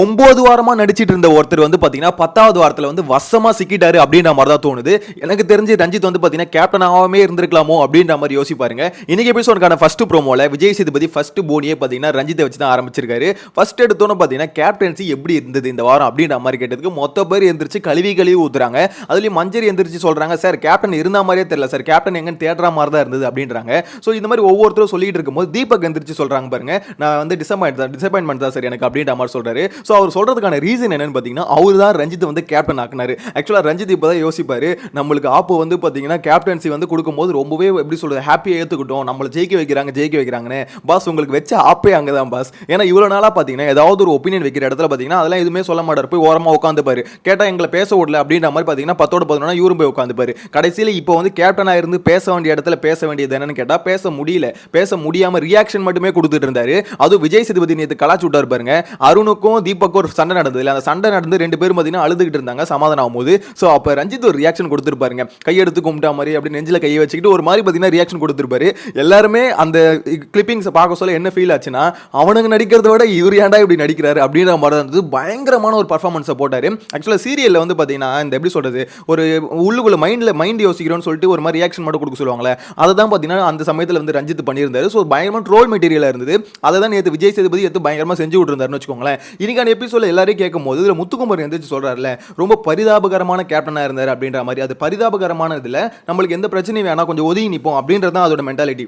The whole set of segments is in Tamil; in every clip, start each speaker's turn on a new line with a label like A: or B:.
A: ஒம்பது வாரமாக நடிச்சிட்டு இருந்த ஒருத்தர் வந்து பார்த்தீங்கன்னா பத்தாவது வாரத்தில் வந்து வசமாக சிக்கிட்டாரு அப்படின்ற மாதிரி தான் தோணுது. எனக்கு தெரிஞ்சு ரஞ்சித் வந்து பார்த்தீங்கன்னா கேப்டன் ஆகாமே இருந்திருக்கலாமோ அப்படின்ற மாதிரி யோசிப்பாருங்க. இன்னைக்கு எபிசோடுக்கான ஃபர்ஸ்ட் ப்ரோமோவில் விஜய் சேதுபதி ஃபர்ஸ்ட் போனியே பார்த்தீங்கன்னா ரஞ்சித்தை வச்சு தான் ஆரம்பிச்சிருக்காரு. ஃபர்ஸ்ட் எடுத்தோன்னு பார்த்தீங்கன்னா கேப்டன்சி எப்படி இருந்தது இந்த வாரம் அப்படின்ற மாதிரி கேட்டதுக்கு மொத்த பேர் எந்திரிச்சு கழுவி கழுவி ஊத்துறாங்க. அதுலேயும் மஞ்சரி எந்திரிச்சு சொல்கிறாங்க சார் கேப்டன் இருந்த மாதிரியே தெரியல சார். கேப்டன் எங்கன்னு தேடுற மாதிரி தான் இருந்தது அப்படின்றாங்க. ஸோ இந்த மாதிரி ஒவ்வொருத்தரும் சொல்லிட்டு இருக்கும்போது தீபக் எந்திரிச்சு சொல்கிறாங்க பாருங்க. நான் வந்து டிசப்பாயிண்ட் தான் டிசப்பாயின்மெண்ட் தான் சார் எனக்கு அப்படின்ற மாதிரி சொல்கிறாரு ஸோ அவர் சொல்றதுக்கான ரீசன் என்னென்னு பார்த்தீங்கன்னா அவர் தான் ரஞ்சித் வந்து கேப்டன் ஆக்குனாரு. ஆக்சுவலாக ரஞ்சித் இப்போ தான் யோசிப்பாரு நம்மளுக்கு ஆப்பு வந்து பார்த்தீங்கன்னா கேப்டன்சி வந்து கொடுக்கும்போது ரொம்பவே எப்படி சொல்கிறது ஹாப்பியாக ஏற்றுக்கிட்டோம் நம்மளை ஜெயிக்க வைக்கிறாங்க ஜெயிக்க வைக்கிறாங்கன்னு. பாஸ் உங்களுக்கு வச்ச ஆப்பே அங்கே தான் பாஸ் ஏன்னா இவ்வளோ நாளாக பார்த்தீங்கன்னா ஏதாவது ஒரு ஒப்பீனியன் வைக்கிற இடத்துல பார்த்தீங்கன்னா அதெல்லாம் எதுவுமே சொல்ல மாட்டார். போய் ஓரமாக உட்காந்துப்பாரு. கேட்டால் எங்களை பேச விடல அப்படின்ற மாதிரி பார்த்தீங்கன்னா பத்தோட பதினொன்னா இவரும் போய் உட்காந்துப்பாரு. கடைசியில் இப்போ வந்து கேப்டனாக இருந்து பேச வேண்டிய இடத்துல பேச வேண்டியது என்னன்னு கேட்டால் பேச முடியல. பேச முடியாமல் ரியாக்ஷன் மட்டுமே கொடுத்துட்டு இருந்தார். அதுவும் விஜய் சேதுபதி நேற்று கலாச்சு விட்டார் பாருங்க. அருணுக்கும் தீபக்கும் ஒரு சண்டை நடந்தது அந்த சண்டை நடந்து ரெண்டு பேரும் பார்த்தீங்கன்னா அழுதுகிட்டு இருந்தாங்க சமாதானம் ஆகும்போது. ஸோ அப்போ ரஞ்சித் ஒரு ரியாக்ஷன் கொடுத்துருப்பாருங்க. கையெடுத்து கும்பிட்டா மாதிரி அப்படி நெஞ்சில் கையை வச்சுக்கிட்டு ஒரு மாதிரி பார்த்தீங்கன்னா ரியாக்ஷன் கொடுத்துருப்பாரு. எல்லாருமே அந்த கிளிப்பிங்ஸை பார்க்க சொல்ல என்ன ஃபீல் ஆச்சுன்னா அவனுங்க நடிக்கிறத விட இவர் ஏன்டா இப்படி நடிக்கிறாரு அப்படின்ற மாதிரி தான் இருந்தது. பயங்கரமான ஒரு பர்ஃபார்மன்ஸை போட்டார். ஆக்சுவலாக சீரியலில் வந்து பார்த்தீங்கன்னா இந்த எப்படி சொல்கிறது ஒரு உள்ளுக்குள்ள மைண்டில் மைண்ட் யோசிக்கிறோம்னு சொல்லிட்டு ஒரு மாதிரி ரியாக்ஷன் மட்டும் கொடுக்க சொல்லுவாங்களே அதை தான் பார்த்தீங்கன்னா அந்த சமயத்தில் வந்து ரஞ்சித் பண்ணியிருந்தாரு. ஸோ பயங்கரமாக ட்ரோல் மெட்டீரியலாக இருந்தது. அதை தான் நேற்று விஜய் சேதுபதி எடுத்து பயங்கரமாக செஞ்சு விட்டுருந்தாருன்னு வச்சுக்கோங்களேன். இன்னைக்கான எபிசோட எல்லாரையும் கேட்கும் போது இதில் முத்துக்குமர் எந்திரிச்சு சொல்றாருல ரொம்ப பரிதாபகரமான கேப்டனாக இருந்தார் அப்படின்ற மாதிரி. அது பரிதாபகரமான இதில் நம்மளுக்கு எந்த பிரச்சனையும் வேணாம் கொஞ்சம் ஒதுங்கி நிற்போம் அப்படின்றது தான் அதோட மென்டாலிட்டி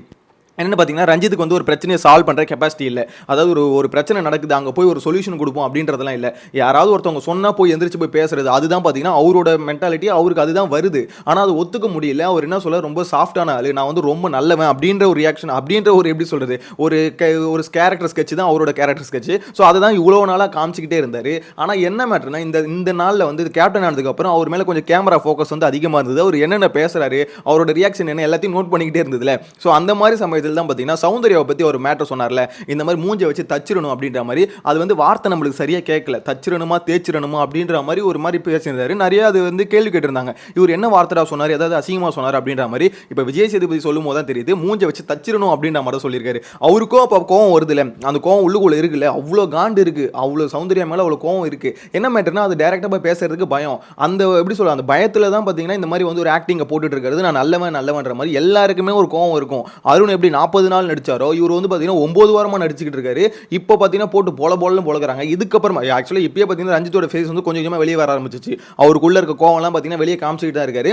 A: என்னென்னு பார்த்தீங்கன்னா ரஞ்சித்துக்கு வந்து ஒரு பிரச்சனையை சால்வ் பண்ணுற கெப்பாசிட்டி இல்லை. அதாவது ஒரு ஒரு பிரச்சனை நடக்குது அங்கே போய் ஒரு சொல்யூஷன் கொடுப்போம் அப்படின்றதெல்லாம் இல்லை. யாராவது ஒருத்தவங்க சொன்னால் போய் எந்திரிச்சு போய் பேசுறது அதுதான் பார்த்தீங்கன்னா அவரோட மென்டாலிட்டி அவருக்கு அதுதான் வருது. ஆனால் அது ஒத்துக்க முடியல. அவர் என்ன சொல்ல ரொம்ப சாஃப்டான ஆள். நான் வந்து ரொம்ப நல்லவன் அப்படின்ற ஒரு ரியாக்ஷன் அப்படின்ற ஒரு எப்படி சொல்கிறது ஒரு ஒரு கேரக்டர் ஸ்கெட்ச் தான் அவரோட கேரக்டர் ஸ்கெட்ச் ஸோ அதை தான் இவ்வளோ நாளாக காமிச்சிக்கிட்டே இருந்தார். ஆனால் என்ன மேட்டர்னா இந்த இந்த நாளில் வந்து கேப்டன் ஆனதுக்கப்புறம் அவர் மேலே கொஞ்சம் கேமரா ஃபோக்கஸ் வந்து அதிகமாக இருந்தது. அவர் என்னென்ன பேசுகிறாரு அவரோட ரியாக்ஷன் என்ன? எல்லாத்தையும் நோட் பண்ணிக்கிட்டே இருந்ததுல. ஸோ அந்த மாதிரி சமயத்தில் தான் பார்த்தீங்கன்னா சௌந்தர்யாவை பற்றி ஒரு மேட்ரு சொன்னார்ல. இந்த மாதிரி மூஞ்சை வச்சு தச்சிடணும் அப்படின்ற மாதிரி அது வந்து வார்த்தை நம்மளுக்கு சரியாக கேட்கல. தச்சிடணுமா தேய்ச்சிடணுமா அப்படின்ற மாதிரி ஒரு மாதிரி பேசியிருந்தாரு. நிறைய அது வந்து கேள்வி கேட்டிருந்தாங்க. இவர் என்ன வார்த்தைடா சொன்னார்? ஏதாவது அசிங்கமாக சொன்னார் அப்படின்ற மாதிரி இப்போ விஜய் சேதுபதி சொல்லும் போது தான் தெரியுது மூஞ்சை வச்சு தச்சிடணும் அப்படின்ற மாதிரி சொல்லியிருக்காரு. அவருக்கும் அப்போ கோவம் வருதுல்ல. அந்த கோவம் உள்ளுக்குள்ள இருக்குல்ல. அவ்வளோ காண்டு இருக்குது அவ்வளோ சௌந்தர்யா மேலே அவ்வளோ கோவம் இருக்குது என்ன மேட்டர்னா அது டேரெக்டாக போய் பேசுறதுக்கு பயம். அந்த எப்படி சொல்ல அந்த பயத்தில் தான் பார்த்தீங்கன்னா இந்த மாதிரி வந்து ஒரு ஆக்டிங்கை போட்டுட்டு இருக்கிறது நான் நல்லவன் நல்லவன்ற மாதிரி எல்லாருக்குமே ஒரு கோவம் இருக்கும். அருண் எப்படி நாற்பது நாள் நடிச்சாரோ இவர் வந்து பார்த்தீங்கன்னா ஒம்பது வாரமாக நடிச்சுக்கிட்டு இருக்காரு. இப்போ பார்த்தீங்கன்னா போட்டு போல போலன்னு போலக்கிறாங்க இதுக்கப்புறமா ஆக்சுவலாக இப்பயே பார்த்தீங்கன்னா ரஞ்சித்தோட ஃபேஸ் வந்து கொஞ்சம் கொஞ்சமாக வெளியே வர ஆரம்பிச்சிச்சு. அவருக்குள்ளே இருக்க கோவம்லாம் பார்த்தீங்கன்னா வெளியே காமிச்சிக்கிட்டு தான் இருக்காரு.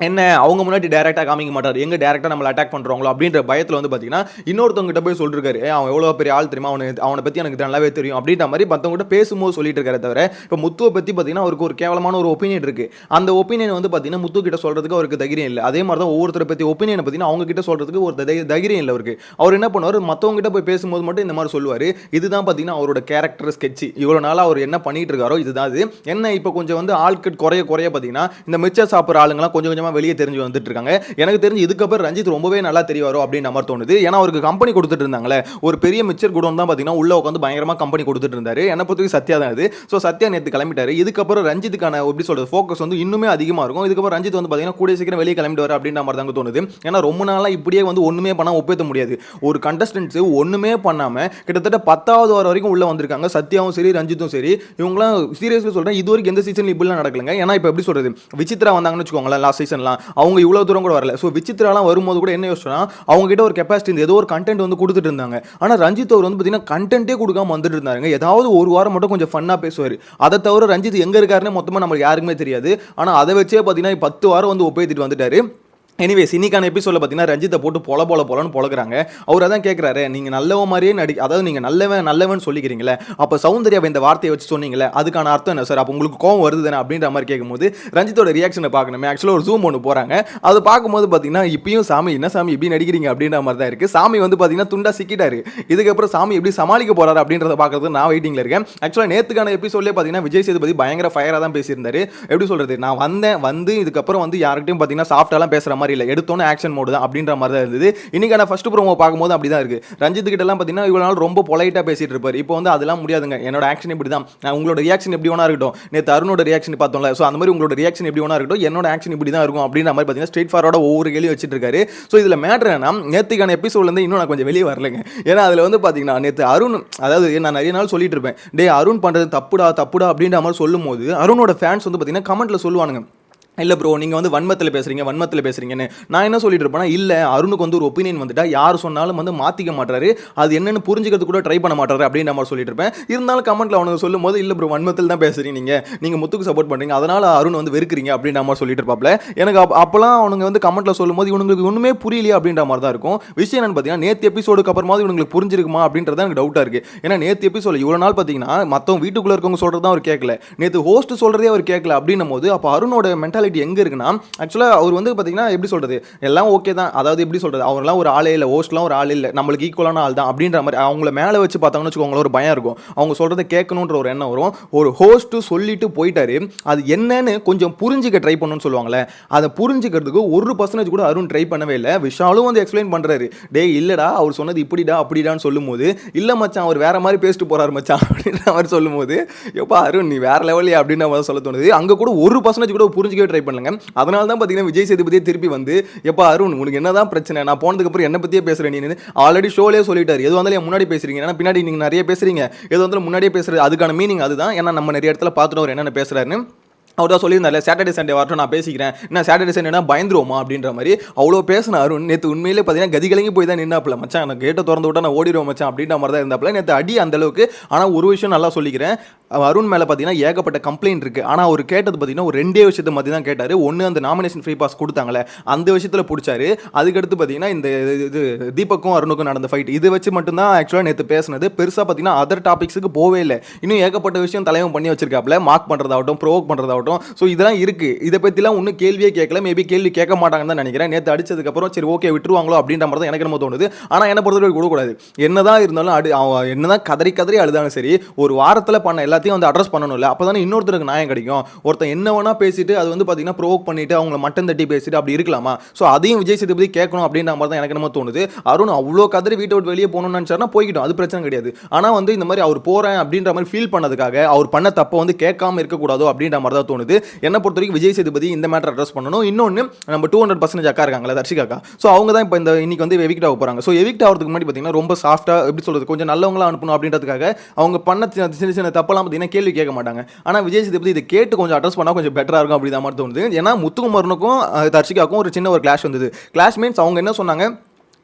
A: என்ன அவங்க முன்னாடி டேரெக்டாக காமிக்க மாட்டார். எங்கே டேரெக்டாக நம்மளை அட்டாக் பண்ணுறாங்களோ அப்படின்ற பயத்தில் வந்து பார்த்தீங்கன்னா இன்னொருத்தவங்ககிட்ட போய் சொல்லிருக்காரு. அவன் எவ்வளோ பெரிய ஆள் தெரியுமா? அவனை அவனை பற்றி எனக்கு நல்லாவே தெரியும். அப்படின்ற மாதிரி மற்றவங்ககிட்ட பேசும்போது சொல்லிட்டு இருக்காரு தவிர இப்போ முத்துவை பற்றி பார்த்தீங்கன்னா அவருக்கு ஒரு கேவலமான ஒரு ஒப்பீனியன் இருக்குது அந்த ஒப்பீனியன் வந்து பார்த்தீங்கன்னா முத்து கிட்ட சொல்கிறதுக்கு அவருக்கு தைரியம் இல்லை. அதே மாதிரி தான் ஒவ்வொருத்தரை பற்றி ஒப்பீனியனை பார்த்தீங்கன்னா அவங்க கிட்ட சொல்கிறதுக்கு ஒரு தை- தைரியம் இல்லை அவருக்கு. அவர் என்ன பண்ணுவார்? மற்றவங்ககிட்ட போய் பேசும்போது மட்டும் இந்த மாதிரி சொல்லுவார். இதுதான் பார்த்தீங்கன்னா அவரோட கேரக்டர் ஸ்கெட்ச் இவ்வளோ நாளாக அவர் என்ன பண்ணிட்டு இருக்காரோ இதுதான் இது என்ன இப்போ கொஞ்சம் வந்து ஆட்கள் குறைய குறைய பார்த்தீங்கன்னா இந்த மிச்சம் சாப்பிட்ற ஆளுங்கெல்லாம் கொஞ்சம் கொஞ்சமாக வெளியே தெரிஞ்சு வந்துட்டு இருக்காங்க எனக்கு தெரிஞ்சு இதுக்கப்புறம் ரஞ்சித் ரொம்பவே நல்லா தெரியவாரோ அப்படின்னு நம்ம தோணுது. ஏன்னா அவருக்கு கம்பெனி கொடுத்துட்டு இருந்தாங்களே ஒரு பெரிய மிச்சர் குடோன் தான் பார்த்தீங்கன்னா உள்ள உட்காந்து பயங்கரமாக கம்பெனி கொடுத்துட்டு இருந்தாரு என்னை பொறுத்தவரைக்கும் சத்யா தான் இது ஸோ சத்யா நேற்று கிளம்பிட்டாரு. இதுக்கப்புறம் ரஞ்சித்துக்கான எப்படி சொல்றது ஃபோக்கஸ் வந்து இன்னுமே அதிகமாக இருக்கும். இதுக்கப்புறம் ரஞ்சித் வந்து பார்த்தீங்கன்னா கூடிய சீக்கிரம் வெளியே கிளம்பிட்டு அப்படின்ற மாதிரி தாங்க தோணுது. ஏன்னா ரொம்ப நாளாக இப்படியே வந்து ஒன்றுமே பண்ணால் ஒப்பேற்ற முடியாது. ஒரு கண்டஸ்டன்ஸ் ஒன்றுமே பண்ணாமல் கிட்டத்தட்ட பத்தாவது வாரம் வரைக்கும் உள்ள வந்திருக்காங்க. சத்யாவும் சரி ரஞ்சித்தும் சரி. இவங்களாம் சீரியஸ்லி சொல்கிறேன் இது வரைக்கும் எந்த சீசனில் இப்படிலாம் நடக்கலங்க. ஏன்னா இப்போ எப்படி சொல்கிறது விசித்ரா வந்தாங்கன்னு வச்சுக்கோங்களேன் லாஸ்ட் சீசன் சீசன்லாம் அவங்க இவ்வளோ தூரம் கூட வரல. ஸோ விசித்ராலாம் வரும்போது கூட என்ன யோசிச்சோன்னா அவங்ககிட்ட ஒரு கெப்பாசிட்டி இருந்து ஏதோ ஒரு கண்டென்ட் வந்து கொடுத்துட்டு இருந்தாங்க. ஆனால் ரஞ்சித் அவர் வந்து பார்த்தீங்கன்னா கண்டென்ட்டே கொடுக்காம வந்துட்டு இருந்தாருங்க. ஏதாவது ஒரு வாரம் மட்டும் கொஞ்சம் ஃபன்னாக பேசுவார். அதை தவிர ரஞ்சித் எங்கே இருக்காருன்னு மொத்தமாக நம்மளுக்கு யாருக்குமே தெரியாது. ஆனால் அதை வச்சே பார்த்தீங்கன்னா பத்து வாரம் வந்து ஒப்பேத்திட்டு வந்துட்டாரு. எனிவேஸ் இன்னைக்கான எபிசோட பார்த்தீங்கன்னா ரஞ்சித்தை போட்டு பொல போல போலன்னு பொழக்கிறாங்க அவர் அதான் கேட்குறாரு நீங்கள் நல்லவன் மாதிரியே நடி அதாவது நீங்கள் நல்லவன் நல்லவன் சொல்லிக்கிறீங்களே அப்போ சௌந்தர்யாவை இந்த வார்த்தையை வச்சு சொன்னீங்களே அதுக்கான அர்த்தம் என்ன சார் அப்போ உங்களுக்கு கோவம் வருது தானே அப்படின்ற மாதிரி கேட்கும்போது ரஞ்சித்தோட ரியாக்ஷனை பார்க்கணுமே. ஆக்சுவலாக ஒரு ஜூம் ஒன்று போகிறாங்க அது பார்க்கும்போது பார்த்தீங்கன்னா இப்பயும் சாமி என்ன சாமி இப்படி நடிக்கிறீங்க? அப்படின்ற மாதிரி தான் இருக்குது சாமி வந்து பார்த்தீங்கன்னா துண்டா சிக்கிட்டாரு. இதுக்கப்புறம் சாமி எப்படி சமாளிக்க போறாரு அப்படின்றத பார்க்கறது நான் வெயிட்டிங்கில் இருக்கேன். ஆக்சுவலாக நேற்றுக்கான எபிசோட்லேயே பார்த்தீங்கன்னா விஜய் சேதுபதி பயங்கர ஃபயராக தான் பேசியிருந்தாரு. எப்படி சொல்கிறது நான் வந்தேன் வந்து இதுக்கப்புறம் வந்து யார்கிட்டயும் பார்த்தீங்கன்னா சாஃப்டாலாம் பேசுகிற மாதிரி மாதிரி இல்லை எடுத்தோன்னே ஆக்ஷன் மோடு தான் அப்படின்ற மாதிரி தான் இருந்தது. இன்னைக்கான ஃபர்ஸ்ட் ப்ரோமோ பார்க்கும்போது அப்படி தான் இருக்கு. ரஞ்சித் கிட்டலாம் பார்த்தீங்கன்னா இவ்வளோ நாள் ரொம்ப பொலைட்டாக பேசிகிட்டு இருப்பார். இப்போ வந்து அதெல்லாம் முடியாதுங்க. என்னோட ஆக்ஷன் இப்படி தான் நான் உங்களோட ரியாக்ஷன் எப்படி வேணா இருக்கட்டும். நேற்று அருணோட ரியாக்ஷன் பார்த்தோம்ல. ஸோ அந்த மாதிரி உங்களோட ரியாக்ஷன் எப்படி வேணா இருக்கட்டும். என்னோட ஆக்ஷன் இப்படி தான் இருக்கும் அப்படின்ற மாதிரி பார்த்தீங்கன்னா ஸ்ட்ரெயிட் ஃபார்வர்டாக ஒவ்வொரு கேள்வி வச்சுட்டு இருக்காரு. ஸோ இதில் மேட்ரு என்னன்னா நேற்றுக்கான எபிசோட்லேருந்து இன்னும் நான் கொஞ்சம் வெளியே வரலைங்க. ஏன்னா அதில் வந்து பார்த்தீங்கன்னா நேற்று அருண் அதாவது நான் நிறைய நாள் சொல்லிட்டு இருப்பேன். டே அருண் பண்ணுறது தப்புடா தப்புடா அப்படின்ற மாதிரி சொல்லும் போது அருணோட ஃபேன்ஸ் வந்து பார்த்தீங்கன்னா கமெண்ட்டில் சொல்லுவானுங்க. இல்லை ப்ரோ நீங்கள் வந்து வன்மத்தில் பேசுகிறீங்க வன்மத்தில் பேசுகிறீங்கன்னு நான் என்ன சொல்லிட்டு இருப்பேன்னா இல்லை அருணுக்கு வந்து ஒரு ஒப்பீனியன் வந்துட்டா யார் சொன்னாலும் வந்து மாற்றிக்க மாட்டாரு. அது என்னென்னு புரிஞ்சுக்கிறது கூட ட்ரை பண்ண மாட்டாரு அப்படின்னு நம்ம சொல்லிட்டு இருப்பேன். இருந்தாலும் கமெண்ட்டில் அவனுக்கு சொல்லும் போது இல்லை ப்ரோ வன்மத்தில் தான் பேசுகிறீங்க நீங்கள் நீங்கள் முத்துக்கு சப்போர்ட் பண்ணுறீங்க அதனால் அருண் வந்து வெறுக்கிறீங்க அப்படின்ற மாதிரி சொல்லிட்டு இருப்பாப்ல. எனக்கு அப் அப்போலாம் அவனுங்க வந்து கமெண்ட்டில் சொல்லும் போது இவனுங்களுக்கு ஒன்றுமே புரியலையா அப்படின்ற மாதிரி தான் இருக்கும். விஷயம் என்னன்னு பார்த்தீங்கன்னா நேற்று எபிசோடுக்கு அப்புறமாவது இவங்களுக்கு புரிஞ்சிருக்குமா அப்படின்றது எனக்கு டவுட்டாக இருக்குது ஏன்னா நேற்று எபிசோடு இவ்வளோ நாள் பார்த்தீங்கன்னா மற்றவங்க வீட்டுக்குள்ளே இருக்கவங்க சொல்கிறது தான் அவர் கேட்கல நேற்று ஹோஸ்ட் சொல்கிறதே அவர் கேட்கல அப்படின்னும் போது அப்போ அருணோட மென்டாலிட்டி எங்கே இருக்குன்னா ஆக்சுவலாக அவர் வந்து பார்த்தீங்கன்னா எப்படி சொல்கிறது எல்லாம் ஓகே தான். அதாவது எப்படி சொல்கிறது அவங்களாம் ஒரு ஆளே இல்லை ஹோஸ்ட்லாம் ஒரு ஆள் இல்லை. நம்மளுக்கு ஈக்குவலான ஆள் தான் அப்படின்ற மாதிரி அவங்கள மேலே வச்சு பார்த்தாங்கன்னு வச்சுக்கோங்களேன் ஒரு பயம் இருக்கும். அவங்க சொல்கிறத கேட்கணுன்ற ஒரு எண்ணம் வரும். ஒரு ஹோஸ்ட்டு சொல்லிட்டு போயிட்டாரு. அது என்னன்னு கொஞ்சம் புரிஞ்சுக்க ட்ரை பண்ணணும்னு சொல்லுவாங்களே. அதை புரிஞ்சுக்கிறதுக்கு ஒரு பர்சன்டேஜ் கூட அருண் ட்ரை பண்ணவே இல்லை. விஷாலும் வந்து எக்ஸ்பிளைன் பண்ணுறாரு டே இல்லடா அவர் சொன்னது இப்படிடா அப்படிடான்னு சொல்லும்போது இல்லை மச்சான் அவர் வேற மாதிரி பேசிட்டு போறாரு மச்சான் அப்படின்ற மாதிரி சொல்லும்போது எப்பா அருண் நீ வேற லெவலே அப்படின்ற மாதிரி சொல்ல தோணுது. அங்கே கூட ஒரு பர்சன்டேஜ் கூட புரிஞ்சிக்கவே ட்ரை பண்ணுங்க. அதனால தான் பார்த்தீங்கன்னா விஜய் சேதுபதியே திருப்பி வந்து எப்போ அருண் உனக்கு என்னதான் பிரச்சனை? நான் போனதுக்கப்புறம் என்ன பற்றியே பேசுறேன் நீ? ஆல்ரெடி ஷோலேயே சொல்லிட்டாரு. எது வந்தாலும் முன்னாடி பேசுறீங்க. ஏன்னா பின்னாடி நீங்கள் நிறைய பேசுகிறீங்க எது வந்தாலும் முன்னாடியே பேசுறது அதுக்கான மீனிங் அதுதான். ஏன்னா நம்ம நிறைய இடத்துல பார்த்துட்டு அவர் என்னென்ன பேசுகிறாருன்னு அவர் தான் சொல்லியிருந்தாரு சாட்டர்டே சண்டே வரட்டும் நான் பேசிக்கிறேன். என்ன சாட்டர்டே சண்டேனா பயந்துருவோமா அப்படின்ற மாதிரி அவ்வளோ பேசின அருண். நேற்று உண்மையிலே பார்த்தீங்கன்னா கதிகலங்கி போய் தான் நின்னாப்பில். மச்சான் எனக்கு கேட்டை திறந்து விட்டா நான் ஓடிடுவோம் மச்சான் அப்படின்ற மாதிரி தான் இருந்தாப்புல. நேற்று அடி அந்த அளவுக்கு. ஆனால் ஒரு விஷயம் நல்லா சொல்லிக்கிறேன். அருண் மேலே பார்த்தீங்கன்னா ஏகப்பட்ட கம்ப்ளைண்ட் இருக்குது ஆனால் அவர் கேட்டது பார்த்தீங்கன்னா ஒரு ரெண்டே விஷயத்தை மத்தி தான் கேட்டார். ஒன்று அந்த நாமினேஷன் ஃப்ரீ பாஸ் கொடுத்தாங்களே அந்த விஷயத்தில் பிடிச்சாரு. அதுக்கடுத்து பார்த்தீங்கன்னா இந்த இது தீபக்கும் அருணுக்கும் நடந்த ஃபைட் இது வச்சு மட்டும்தான் ஆக்சுவலாக நேற்று பேசினது. பெருசாக பார்த்தீங்கன்னா அதர் டாபிக்ஸுக்கு போவே இல்லை. இன்னும் ஏகப்பட்ட விஷயம் தலைவன் பண்ணி வச்சிருக்காப்ல மார்க் பண்ணுறதாகட்டும் ப்ரோவோக் பண்ணுறதாகட்டும் ஸோ இதெல்லாம் இருக்குது இதை பற்றிலாம் ஒன்றும் கேள்வியே கேட்கல. மேபி கேள்வி கேட்க மாட்டாங்கன்னு தான் நினைக்கிறேன். நேற்று அடிச்சதுக்கப்புறம் சரி ஓகே விட்டுருவாங்களோ அப்படின்ற மாதிரி தான் எனக்கு நம்ம தோணுது. ஆனால் என்ன பொறுத்தவரை கொடுக்கூடாது என்னதான் இருந்தாலும் அடி அவன் என்ன தான் கதறி கதறி அழுதாலும் சரி ஒரு வாரத்தில் பண்ண எல்லாத்தையும் வந்து அட்ரஸ் பண்ணணும்ல. அப்போ தானே இன்னொருத்தருக்கு நியாயம் கிடைக்கும். ஒருத்தன் என்ன வேணா பேசிட்டு அது வந்து பார்த்தீங்கன்னா ப்ரோவோக் பண்ணிட்டு அவங்கள மட்டன் தட்டி பேசிட்டு அப்படி இருக்கலாமா? ஸோ அதையும் விஜய் சேதுபதி கேட்கணும் அப்படின்ற மாதிரி தான் எனக்கு நம்ம தோணுது. அருண் அவ்வளோ கதறி வீட்டை விட்டு வெளியே போகணும்னு நினச்சாருன்னா போய்கிட்டோம் அது பிரச்சனை கிடையாது. ஆனால் வந்து இந்த மாதிரி அவர் போகிறேன் அப்படின்ற மாதிரி ஃபீல் பண்ணதுக்காக அவர் பண்ண தப்பை வந்து கேட்காம இருக்கக்கூடாதோ அப்படின்ற மாதிரி தான் தோணுது. என்னை பொறுத்த வரைக்கும் விஜய் சேதுபதி இந்த மேட்டர் அட்ரஸ் பண்ணணும். இன்னொன்று நம்ம டூ ஹண்ட்ரட் பர்சன்டேஜ் அக்கா இருக்காங்களா தர்ஷிகா அக்கா ஸோ அவங்க தான் இப்போ இந்த இன்னைக்கு வந்து எவிக்ட் ஆக போகிறாங்க ஸோ எவிக்ட் ஆகிறதுக்கு முன்னாடி பார்த்தீங்கன்னா ரொம்ப சாஃப்ட்டாக எப்படி சொல்கிறது கொஞ்சம் நல்லவங்களாக அனுப்பணும் அப்படின்றதுக்காக அவங்க பண்ண சின்ன சின்ன தப்பெல்லாம் பார்த்தீங்கன்னா கேள்வி கேட்க மாட்டாங்க. ஆனால் விஜய் சேதுபதி இதை கேட்டு கொஞ்சம் அட்ரஸ் பண்ணால் கொஞ்சம் பெட்டராக இருக்கும் அப்படி தான் மாதிரி தோணுது. ஏன்னா முத்துக்குமரனுக்கும் தர்ஷிகாக்கும் தர்ஷிகாவுக்கும் ஒரு சின்ன ஒரு கிளாஷ் வந்தது. கிளாஷ் மீன்ஸ் அவங்க என்ன சொன்னாங்க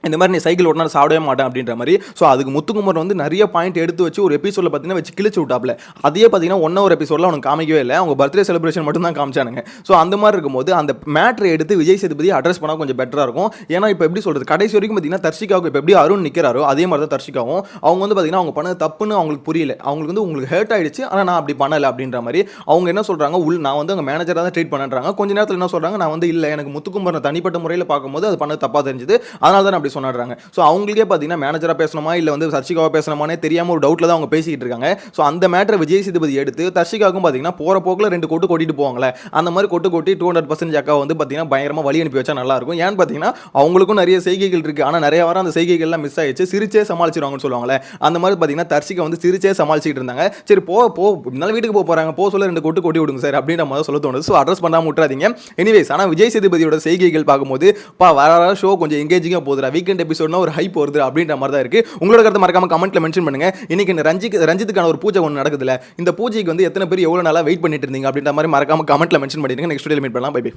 A: இந்த மாதிரி நீ சைக்கிள் ஓட்டினா சாப்பிடவே மாட்டேன் அப்படின்ற மாதிரி. ஸோ அதுக்கு முத்துக்குமர் வந்து நிறைய பாயிண்ட் எடுத்து வச்சு ஒரு எபிசோடில் பார்த்தீங்கன்னா வச்சு கிழிச்சு விட்டாப்ல. அதையே பார்த்தீங்கன்னா ஒன் ஒரு எபிசோடில் அவனுக்கு காமிக்கவே இல்லை. அவங்க பர்த்டே செலிப்ரேஷன் மட்டும் தான் காமிச்சானுங்க. ஸோ அந்த மாதிரி இருக்கும்போது அந்த மேட்ரை எடுத்து விஜய் சேதுபதி அட்ரஸ் பண்ணால் கொஞ்சம் பெட்டராக இருக்கும். ஏன்னா இப்போ எப்படி சொல்கிறது கடைசி வரைக்கும் பார்த்தீங்கன்னா தர்ஷிகாவுக்கு இப்போ எப்படி அருண் நிற்கிறாரோ அதே மாதிரி தான் தர்ஷிகாவும். அவங்க வந்து பார்த்தீங்கன்னா அவங்க பண்ணது தப்புன்னு அவங்களுக்கு புரியல. அவங்களுக்கு வந்து உங்களுக்கு ஹேர்ட் ஆயிடுச்சு. ஆனால் நான் அப்படி பண்ணலை அப்படின்ற மாதிரி அவங்க என்ன சொல்கிறாங்க உள் நான் வந்து அங்கே மேனேஜராக தான் ட்ரீட் பண்ணுறாங்க கொஞ்ச நேரத்தில் என்ன சொல்கிறாங்க நான் வந்து இல்லை எனக்கு முத்துக்குமரனை தனிப்பட்ட முறையில் பார்க்கும்போது அது பண்ணது தப்பாக தெரிஞ்சுது. அதனால தான் நான் அப்படி சொன்னாடுறாங்க. ஸோ அவங்களுக்கே பார்த்தீங்கன்னா மேனேஜராக பேசணுமா இல்லை வந்து சர்ஷிகாவை பேசணுமானே தெரியாமல் ஒரு டவுட்டில் தான் அவங்க பேசிக்கிட்டு இருக்காங்க. ஸோ அந்த மேட்டரை விஜய் சேதுபதி எடுத்து தர்ஷிகாவுக்கும் பார்த்தீங்கன்னா போகிற போக்கில் ரெண்டு கொட்டு கொட்டிட்டு போவாங்களே அந்த மாதிரி கொட்டு கொட்டி டூ ஹண்ட்ரட் பர்சன்ட் அக்கா வந்து பார்த்தீங்கன்னா பயங்கரமாக வழி அனுப்பி வச்சா நல்லா இருக்கும். ஏன்னு பார்த்தீங்கன்னா அவங்களுக்கும் நிறைய செய்கைகள் இருக்குது ஆனால் நிறைய வாரம் அந்த செய்கைகள்லாம் மிஸ் ஆயிடுச்சு. சிரிச்சே சமாளிச்சிருவாங்கன்னு சொல்லுவாங்களே அந்த மாதிரி பார்த்தீங்கன்னா தர்ஷிகா வந்து சிரிச்சே சமாளிச்சிட்டு இருந்தாங்க. சரி போ போ இருந்தாலும் வீட்டுக்கு போக போகிறாங்க போ சொல்ல ரெண்டு கொட்டு கொட்டி விடுங்க சார் அப்படின்ற மாதிரி சொல்ல தோணுது. ஸோ அட்ரஸ் பண்ணாமல் விட்டுறாதீங்க. எனிவேஸ் ஆனால் விஜய் சேதுபதியோட செய்கைகள் பார்க்கும்போது பா வர வர ஷோ கொஞ்சம் எங்கேஜிங்காக போதுடா. வீக்கெண்ட் எபிசோட்னா ஒரு ஹைப் வருது அப்படின்ற மாதிரி தான் இருக்கு. உங்களோட கருத்து மறக்காம கமெண்ட்ல மென்ஷன் பண்ணுங்க. இன்னைக்கு இந்த ரஞ்சிக்கு ரஞ்சித்துக்கான ஒரு பூஜை ஒன்று நடக்குதுல இந்த பூஜைக்கு வந்து எத்தனை பேர் எவ்வளோ நாளாக வெயிட் பண்ணிட்டு இருந்தீங்க அப்படின்ற மாதிரி மறக்காம கமெண்ட்ல மென்ஷன் பண்ணிடுங்க. நெக்ஸ்ட் வீடியோ மீட் பண்ணலாம். Bye bye